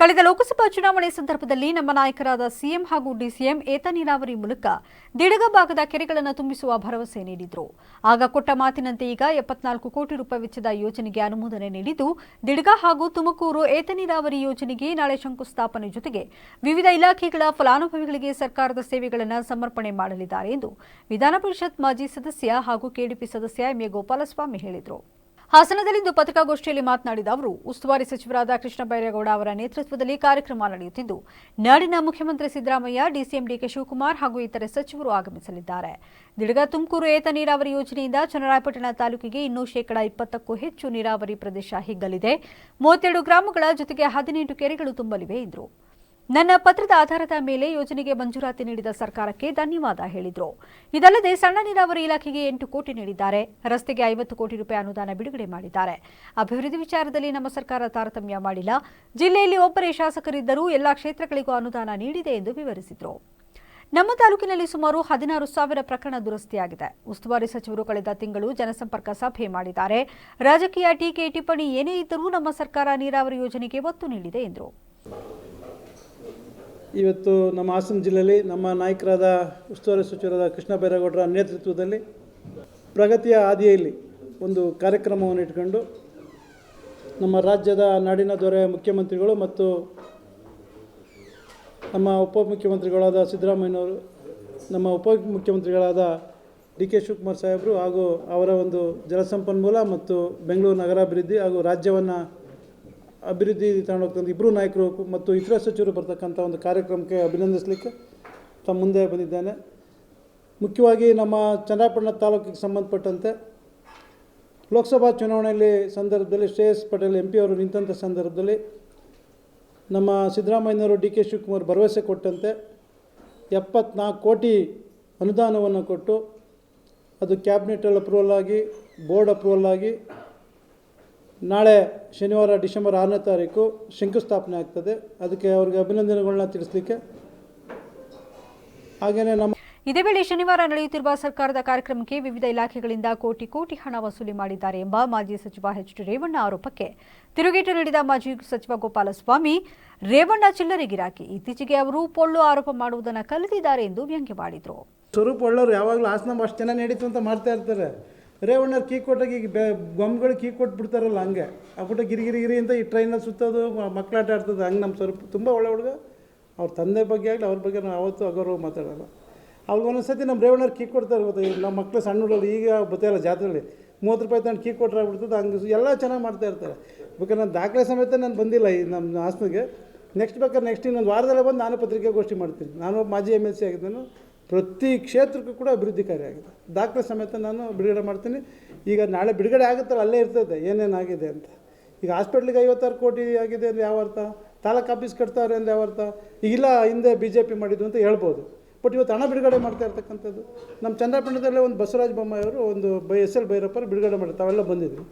ಕಳೆದ ಲೋಕಸಭಾ ಚುನಾವಣೆ ಸಂದರ್ಭದಲ್ಲಿ ನಮ್ಮ ನಾಯಕರಾದ ಸಿಎಂ ಹಾಗೂ ಡಿಸಿಎಂ ಏತ ನೀರಾವರಿ ಮೂಲಕ ದಿಡಗ ಭಾಗದ ಕೆರೆಗಳನ್ನು ತುಂಬಿಸುವ ಭರವಸೆ ನೀಡಿದ್ರು. ಆಗ ಕೊಟ್ಟ ಮಾತಿನಂತೆ ಈಗ ಎಪ್ಪತ್ನಾಲ್ಕು ಕೋಟಿ ರೂಪಾಯಿ ವೆಚ್ಚದ ಯೋಜನೆಗೆ ಅನುಮೋದನೆ ನೀಡಿದ್ದು, ದಿಡಗ ಹಾಗೂ ತುಮಕೂರು ಏತ ನೀರಾವರಿ ಯೋಜನೆಗೆ ನಾಳೆ ಶಂಕುಸ್ಥಾಪನೆ ಜೊತೆಗೆ ವಿವಿಧ ಇಲಾಖೆಗಳ ಫಲಾನುಭವಿಗಳಿಗೆ ಸರ್ಕಾರದ ಸೇವೆಗಳನ್ನು ಸಮರ್ಪಣೆ ಮಾಡಲಿದ್ದಾರೆ ಎಂದು ವಿಧಾನ ಪರಿಷತ್ ಮಾಜಿ ಸದಸ್ಯ ಹಾಗೂ ಕೆಡಿಪಿ ಸದಸ್ಯ ಎಂಎ ಗೋಪಾಲಸ್ವಾಮಿ ಹೇಳಿದರು. ಹಾಸನದಲ್ಲಿಂದು ಪತ್ರಿಕಾಗೋಷ್ಠಿಯಲ್ಲಿ ಮಾತನಾಡಿದ ಅವರು, ಉಸ್ತುವಾರಿ ಸಚಿವರಾದ ಕೃಷ್ಣ ಬೈರೇಗೌಡ ಅವರ ನೇತೃತ್ವದಲ್ಲಿ ಕಾರ್ಯಕ್ರಮ ನಡೆಯುತ್ತಿದ್ದು, ನಾಡಿನ ಮುಖ್ಯಮಂತ್ರಿ ಸಿದ್ದರಾಮಯ್ಯ, ಡಿಸಿಎಂ ಡಿಕೆ ಶಿವಕುಮಾರ್ ಹಾಗೂ ಇತರೆ ಸಚಿವರು ಆಗಮಿಸಲಿದ್ದಾರೆ. ದಿಡಗ ತುಮಕೂರು ಏತ ನೀರಾವರಿ ಯೋಜನೆಯಿಂದ ಚನ್ನರಾಯಪಟ್ಟಣ ತಾಲೂಕಿಗೆ ಇನ್ನೂ ಶೇಕಡಾ ಇಪ್ಪತ್ತಕ್ಕೂ ಹೆಚ್ಚು ನೀರಾವರಿ ಪ್ರದೇಶ ಹಿಗ್ಗಲಿದೆ. ಮೂವತ್ತೆರಡು ಗ್ರಾಮಗಳ ಜೊತೆಗೆ ಹದಿನೆಂಟು ಕೆರೆಗಳು ತುಂಬಲಿವೆ, ಎಂದರು. ನನ್ನ ಪತ್ರದ ಆಧಾರದ ಮೇಲೆ ಯೋಜನೆಗೆ ಮಂಜೂರಾತಿ ನೀಡಿದ ಸರ್ಕಾರಕ್ಕೆ ಧನ್ಯವಾದ ಹೇಳಿದರು. ಇದಲ್ಲದೆ ಸಣ್ಣ ನೀರಾವರಿ ಇಲಾಖೆಗೆ ಎಂಟು ಕೋಟಿ ನೀಡಿದ್ದಾರೆ. ರಸ್ತೆಗೆ ಐವತ್ತು ಕೋಟಿ ರೂಪಾಯಿ ಅನುದಾನ ಬಿಡುಗಡೆ ಮಾಡಿದ್ದಾರೆ. ಅಭಿವೃದ್ಧಿ ವಿಚಾರದಲ್ಲಿ ನಮ್ಮ ಸರ್ಕಾರ ತಾರತಮ್ಯ ಮಾಡಿಲ್ಲ. ಜಿಲ್ಲೆಯಲ್ಲಿ ಒಬ್ಬರೇ ಶಾಸಕರಿದ್ದರೂ ಎಲ್ಲಾ ಕ್ಷೇತ್ರಗಳಿಗೂ ಅನುದಾನ ನೀಡಿದೆ ಎಂದು ವಿವರಿಸಿದರು. ನಮ್ಮ ತಾಲೂಕಿನಲ್ಲಿ ಸುಮಾರು ಹದಿನಾರು ಸಾವಿರ ಪ್ರಕರಣ ದುರಸ್ತಿಯಾಗಿದೆ. ಉಸ್ತುವಾರಿ ಸಚಿವರು ಕಳೆದ ತಿಂಗಳು ಜನಸಂಪರ್ಕ ಸಭೆ ಮಾಡಿದ್ದಾರೆ. ರಾಜಕೀಯ ಟೀಕೆ ಟಿಪ್ಪಣಿ ಏನೇ ಇದ್ದರೂ ನಮ್ಮ ಸರ್ಕಾರ ನೀರಾವರಿ ಯೋಜನೆಗೆ ಒತ್ತು ನೀಡಿದೆ ಎಂದರು. ಇವತ್ತು ನಮ್ಮ ಹಾಸನ ಜಿಲ್ಲೆಯಲ್ಲಿ ನಮ್ಮ ನಾಯಕರಾದ ಉಸ್ತುವಾರಿ ಸಚಿವರಾದ ಕೃಷ್ಣ ಬೈರೇಗೌಡರ ನೇತೃತ್ವದಲ್ಲಿ ಪ್ರಗತಿಯ ಹಾದಿಯಲ್ಲಿ ಒಂದು ಕಾರ್ಯಕ್ರಮವನ್ನು ಇಟ್ಕೊಂಡು ನಮ್ಮ ರಾಜ್ಯದ ನಾಡಿನ ದೊರೆ ಮುಖ್ಯಮಂತ್ರಿಗಳು ಮತ್ತು ನಮ್ಮ ಉಪಮುಖ್ಯಮಂತ್ರಿಗಳಾದ ಸಿದ್ದರಾಮಯ್ಯನವರು, ನಮ್ಮ ಉಪಮುಖ್ಯಮಂತ್ರಿಗಳಾದ ಡಿ ಕೆ ಶಿವಕುಮಾರ್ ಸಾಹೇಬರು ಹಾಗೂ ಅವರ ಒಂದು ಜಲಸಂಪನ್ಮೂಲ ಮತ್ತು ಬೆಂಗಳೂರು ನಗರಾಭಿವೃದ್ಧಿ ಹಾಗೂ ರಾಜ್ಯವನ್ನು ಅಭಿವೃದ್ಧಿ ತಗೊಂಡೋಗ್ತಂಥ ಇಬ್ಬರು ನಾಯಕರು ಮತ್ತು ಇತರ ಸಚಿವರು ಬರ್ತಕ್ಕಂಥ ಒಂದು ಕಾರ್ಯಕ್ರಮಕ್ಕೆ ಅಭಿನಂದಿಸಲಿಕ್ಕೆ ತಮ್ಮ ಮುಂದೆ ಬಂದಿದ್ದೇನೆ. ಮುಖ್ಯವಾಗಿ ನಮ್ಮ ಚನ್ನಪಟ್ಟಣ ತಾಲೂಕಿಗೆ ಸಂಬಂಧಪಟ್ಟಂತೆ ಲೋಕಸಭಾ ಚುನಾವಣೆಯಲ್ಲಿ ಸಂದರ್ಭದಲ್ಲಿ ಶ್ರೇಯಸ್ ಪಟೇಲ್ ಎಂ ಅವರು ನಿಂತಂಥ ಸಂದರ್ಭದಲ್ಲಿ ನಮ್ಮ ಸಿದ್ದರಾಮಯ್ಯನವರು ಡಿ ಕೆ ಶಿವಕುಮಾರ್ ಭರವಸೆ ಕೊಟ್ಟಂತೆ ಎಪ್ಪತ್ನಾಲ್ಕು ಕೋಟಿ ಅನುದಾನವನ್ನು ಕೊಟ್ಟು ಅದು ಕ್ಯಾಬಿನೆಟಲ್ಲಿ ಅಪ್ರೂವಲ್ ಆಗಿ ಬೋರ್ಡ್ ಅಪ್ರೂವಲ್ ಆಗಿ ನಾಳೆ ಶನಿವಾರ ಡಿಸೆಂಬರ್ ಆರನೇ ತಾರೀಕು ಶಂಕುಸ್ಥಾಪನೆ ಆಗ್ತದೆ. ಅದಕ್ಕೆ ಅವ್ರಿಗೆ ಅಭಿನಂದನೆಗಳನ್ನ ತಿಳಿಸ್ಲಿಕ್ಕೆ. ಹಾಗೆಯೇ ನಮ್ಮ ಇದೇ ವೇಳೆ ಶನಿವಾರ ನಡೆಯುತ್ತಿರುವ ಸರ್ಕಾರದ ಕಾರ್ಯಕ್ರಮಕ್ಕೆ ವಿವಿಧ ಇಲಾಖೆಗಳಿಂದ ಕೋಟಿ ಕೋಟಿ ಹಣ ವಸೂಲಿ ಮಾಡಿದ್ದಾರೆ ಎಂಬ ಮಾಜಿ ಸಚಿವ ಎಚ್ ಡಿ ರೇವಣ್ಣ ಆರೋಪಕ್ಕೆ. ತಿರುಗೇಟು ನೀಡಿದ ಮಾಜಿ ಸಚಿವ ಗೋಪಾಲಸ್ವಾಮಿ ರೇವಣ್ಣ ಚಿಲ್ಲರೆ ಗಿರಾಕಿ ಇತ್ತೀಚೆಗೆ ಅವರು ಪೊಳ್ಳು ಆರೋಪ ಮಾಡುವುದನ್ನು ಕಲಿತಿದ್ದಾರೆ ಎಂದು ವ್ಯಂಗ್ಯವಾಡಿದರು ಸ್ವರೂಪ ಒಳ್ಳೋರು ಯಾವಾಗಲೂ ಹಾಸನ ಅಷ್ಟು ಚೆನ್ನಾಗಿ ನಡೀತು ಅಂತ ಮಾಡ್ತಾ ಇರ್ತಾರೆ. ರೇವಣ್ಣರು ಕೀ ಕೊಟ್ಟಾಗ ಈಗ ಬೆ ಗೊಂಬೆಗಳು ಕೀ ಕೊಟ್ಟು ಬಿಡ್ತಾರಲ್ಲ ಹಂಗೆ. ಆ ಪುಟ್ಟ ಗಿರಿಗಿರಿ ಗಿರಿ ಅಂತ ಈ ಟ್ರೈನಲ್ಲಿ ಸುತ್ತೋದು ಮಕ್ಕಳಾಟ ಆಡ್ತದೆ, ಹಂಗೆ ನಮ್ಮ ಸ್ವಲ್ಪ ತುಂಬ ಒಳ್ಳೆ ಹುಡುಗ. ಅವ್ರ ತಂದೆ ಬಗ್ಗೆ ಆಗಲಿ, ಅವ್ರ ಬಗ್ಗೆ ನಾವು ಅವತ್ತು ಅಗೌರವ ಮಾತಾಡೋಲ್ಲ. ಅವ್ರಿಗೆ ಒಂದೊಂದು ಸತಿ ನಮ್ಮ ರೇವಣ್ಣರು ಕೀ ಕೊಡ್ತಾರೆ ಗೊತ್ತಾ? ನಮ್ಮ ಮಕ್ಕಳು ಸಣ್ಣ ಹುಡುಗರು ಈಗ ಬತ್ತೆಲ್ಲ ಜಾತ್ರೆಯಲ್ಲಿ ಮೂವತ್ತು ರೂಪಾಯಿ ತಂದು ಕೀ ಕೊಟ್ಟರೆ ಆಗ್ಬಿಡ್ತದೆ, ಹಂಗೆ ಎಲ್ಲ ಚೆನ್ನಾಗಿ ಮಾಡ್ತಾ ಇರ್ತಾರೆ. ಬೇಕಾದ್ರೆ ನಾನು ದಾಖಲೆ ಸಮೇತ ನಾನು ಬಂದಿಲ್ಲ ಈ ನಮ್ಮ ಹಾಸನಿಗೆ ನೆಕ್ಸ್ಟ್ ಬೇಕಾದ್ರೆ ನೆಕ್ಸ್ಟ್ ಇನ್ನೊಂದು ವಾರದಲ್ಲೇ ಬಂದು ನಾನು ಪತ್ರಿಕಾಗೋಷ್ಠಿ ಮಾಡ್ತೀನಿ. ನಾನು ಮಾಜಿ ಎಂ ಎಲ್ ಸಿ ಆಗಿದ್ದೇನೆ. ಪ್ರತಿ ಕ್ಷೇತ್ರಕ್ಕೂ ಕೂಡ ಅಭಿವೃದ್ಧಿ ಕಾರ್ಯ ಆಗಿದೆ ದಾಖಲೆ ಸಮೇತ ನಾನು ಬಿಡುಗಡೆ ಮಾಡ್ತೀನಿ. ಈಗ ನಾಳೆ ಬಿಡುಗಡೆ ಆಗುತ್ತಲ್ಲ, ಅಲ್ಲೇ ಇರ್ತದೆ ಏನೇನಾಗಿದೆ ಅಂತ. ಈಗ ಹಾಸ್ಪಿಟ್ಲಿಗೆ ಐವತ್ತಾರು ಕೋಟಿ ಆಗಿದೆ ಅಂದರೆ ಯಾವ ಅರ್ಥ? ತಾಲೂಕು ಆಫೀಸ್ ಕಟ್ತಾವ್ರೆ ಅಂದರೆ ಯಾವ ಅರ್ಥ? ಈಗಿಲ್ಲ ಹಿಂದೆ ಬಿ ಜೆ ಪಿ ಮಾಡಿದ್ದು ಅಂತ ಹೇಳ್ಬೋದು. ಬಟ್ ಇವತ್ತು ಹಣ ಬಿಡುಗಡೆ ಮಾಡ್ತಾ ಇರ್ತಕ್ಕಂಥದ್ದು. ನಮ್ಮ ಚಂದ್ರಪಟ್ಟಣದಲ್ಲೇ ಒಂದು ಬಸವರಾಜ ಬೊಮ್ಮಾಯಿಯವರು ಒಂದು ಬೈ, ಎಸ್ ಎಲ್ ಭೈರಪ್ಪರು ಬಿಡುಗಡೆ ಮಾಡಿ ತಾವೆಲ್ಲ ಬಂದಿದ್ದರು.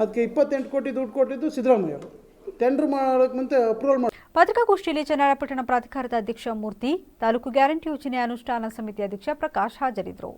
ಅದಕ್ಕೆ ಇಪ್ಪತ್ತೆಂಟು ಕೋಟಿ ದುಡ್ಡು ಕೊಟ್ಟಿದ್ದು ಸಿದ್ದರಾಮಯ್ಯ ಅವರು. ಟೆಂಡ್ರ್ ಮಾಡೋಕ್ಕೆ ಮುಂಚೆ ಅಪ್ರೂವಲ್ ಮಾಡಿ ಪತ್ರಿಕಾಗೋಷ್ಠಿಯಲ್ಲಿ ಚನ್ನರಾಯಪಟ್ಟಣ ಪ್ರಾಧಿಕಾರದ ಅಧ್ಯಕ್ಷ ಮೂರ್ತಿ ತಾಲೂಕು ಗ್ಯಾರಂಟಿ ಯೋಜನೆ ಅನುಷ್ಠಾನ ಸಮಿತಿ ಅಧ್ಯಕ್ಷ ಪ್ರಕಾಶ್ ಹಾಜರಿದ್ದರು.